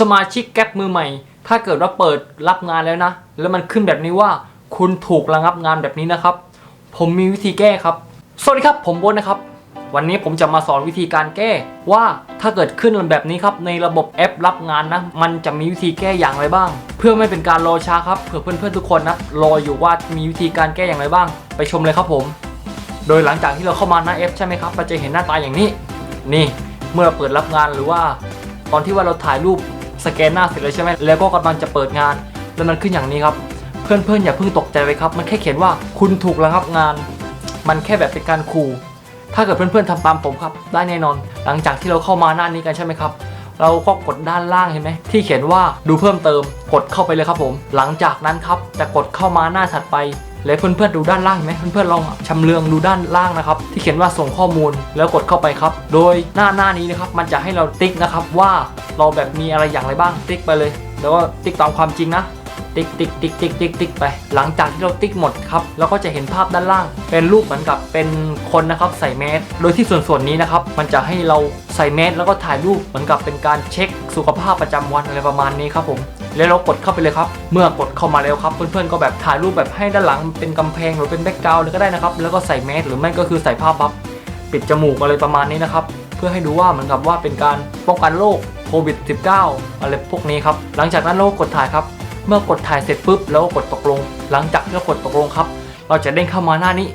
สมาชิกแก๊ปมือใหม่ ถ้าเกิดว่าเปิดรับงานแล้วนะ แล้วมันขึ้นแบบนี้ว่า คุณถูกระงับงานแบบนี้นะครับ ผมมีวิธีแก้ครับ สวัสดีครับ ผมโบนนะครับ วันนี้ผมจะมาสอนวิธีการแก้ ว่าถ้าเกิดขึ้นแบบนี้ครับ ในระบบแอปรับงานนะ มันจะมีวิธีแก้อย่างไรบ้าง เพื่อไม่เป็นการรอช้าครับ เผื่อเพื่อนๆทุกคนนะ รออยู่ว่ามีวิธีการแก้อย่างไรบ้าง ไปชมเลยครับผม โดยหลังจากที่เราเข้ามาหน้าแอปใช่ไหมครับเราจะเห็นหน้าตาอย่างนี้ นี่ เมื่อเราเปิดรับงานหรือว่าตอนที่ว่าเราถ่ายรูป สแกนหน้าเสร็จแล้วใช่ไหมแล้วก็กำลังจะเปิดงาน แล้วมันขึ้นอย่างนี้ครับ เพื่อนๆอย่าเพิ่งตกใจไปครับ มันแค่เขียนว่าคุณถูกระงับงาน มันแค่แบบเป็นการขู่ถ้าเกิดเพื่อนๆทำตามผมครับ ได้แน่นอน หลังจากที่เราเข้ามาหน้านี้กันใช่ไหมครับเราก็กดด้านล่างเห็นไหมที่เขียนว่าดูเพิ่มเติม กดเข้าไปเลยครับผม หลังจากนั้นครับจะกดเข้ามาหน้าถัดไป แล้วเพื่อนๆดูด้านล่างเห็นไหมเพื่อนๆลองชำเลืองดูด้านล่างนะครับ ที่เขียนว่าส่งข้อมูลแล้วกดเข้าไปครับ โดยหน้าหน้านี้นะครับมันจะให้เราติ๊กนะครับว่าเราแบบมีอะไรอย่างไรบ้างติ๊กไปเลย แล้วก็ติ๊กตามความจริงนะติ๊กติ๊กติ๊กติ๊กติ๊กติ๊กไป หลังจากที่เราติ๊กหมดครับเราก็จะเห็นภาพด้านล่าง เป็นรูปเหมือนกับเป็นคนนะครับใส่แมสโดยที่ส่วนส่วนนี้นะครับมันจะให้เรา ส่แมสแล้วก็ถ่ายรูปเหมือนกับเป็นการเช็คสุขภาพประจำวันอะไรประมาณนี้ครับผมแล้วเรากดเข้าไปเลยครับ เมื่อกดเข้ามาแล้วครับ เพื่อนๆก็แบบถ่ายรูปแบบให้ด้านหลังเป็นกำแพงหรือเป็นแบ็กกราวด์ก็ได้นะครับ แล้วก็ใส่แมสหรือไม่ก็คือใส่ผ้าบัฟปิดจมูกอะไรประมาณนี้นะครับ เพื่อให้ดูว่าเหมือนกับว่าเป็นการป้องกันโรคโควิด -19 อะไรพวกนี้ครับ หลังจากนั้นเรากดถ่ายครับ เมื่อกดถ่ายเสร็จปุ๊บแล้วก็กดตกลง หลังจากที่เรากดตกลงครับ เราจะเด้งเข้ามาหน้านี้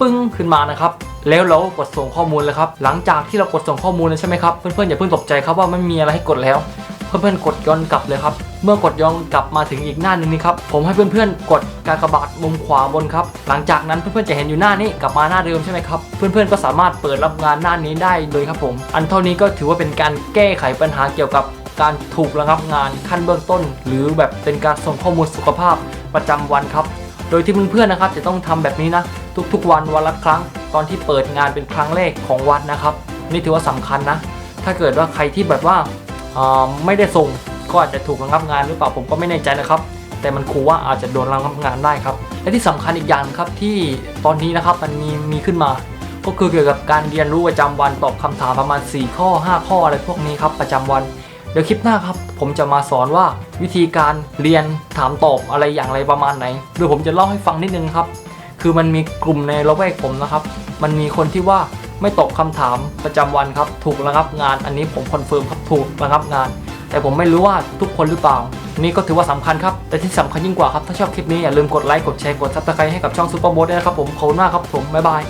ปึ้งขึ้นมานะครับ แล้วเราก็กดส่งข้อมูลเลยครับ หลังจากที่เรากดส่งข้อมูลแล้วใช่ไหมครับเพื่อนๆอย่าเพิ่งตกใจครับว่าไม่มีอะไรให้กดแล้ว เพื่อนๆกดย้อนกลับเลยครับเมื่อกดย้อนกลับมาถึงอีกหน้าหนึงนี่ครับผมให้เพื่อนๆ กดกากบาทมุมขวาบนครับหลังจากนั้นเพื่อนๆจะเห็นอยู่หน้านี้กลับมาหน้าเดิมใช่ไหมครับเพื่อนๆก็สามารถเปิดรับงานหน้านี้ได้เลยครับผม อันเท่านี้ก็ถือว่าเป็นการแก้ไขปัญหาเกี่ยวกับการถูกระงับงานขั้นเบื้องต้น หรือแบบเป็นการส่งข้อมูลสุขภาพประจำวันครับ โดยที่เพื่อนๆนะครับจะต้องทำแบบนี้นะ ทุกๆ วันวันละครั้ง ตอนที่เปิดงานเป็นครั้งแรกของวันนะครับนี่ถือว่าสำคัญนะ ถ้าเกิดว่าใครที่แบบว่าไม่ได้ส่งก็อาจจะถูกระงับงานหรือเปล่าผมก็ไม่แน่ใจนะครับ แต่มันคูว่าอาจจะโดนระงับงานได้ครับ และที่สำคัญอีกอย่างครับที่ตอนนี้นะครับมันมีมีขึ้นมา ก็คือเกี่ยวกับการเรียนรู้ประจำวันตอบคำถามประมาณ 4 ข้อ 5 ข้ออะไรพวกนี้ครับประจำวันเดี๋ยวคลิปหน้าครับ ผมจะมาสอนว่าวิธีการเรียนถามตอบอะไรอย่างไรประมาณไหนโดยผมจะเล่าให้ฟังนิดนึงครับ คือมันมีกลุ่มในละแวกผมนะครับ มันมีคนที่ว่าไม่ตอบคำถามประจำวันครับ ถูกระงับงาน อันนี้ผมคอนเฟิร์มครับถูกระงับงาน แต่ผมไม่รู้ว่าทุกคนหรือเปล่า นี่ก็ถือว่าสำคัญครับ แต่ที่สำคัญยิ่งกว่าครับ ถ้าชอบคลิปนี้อย่าลืมกดไลค์ กดแชร์ กดซับสไครต์ให้กับช่องซูเปอร์โบทด้วยนะครับผม ขอบคุณมากครับผม บ๊ายบาย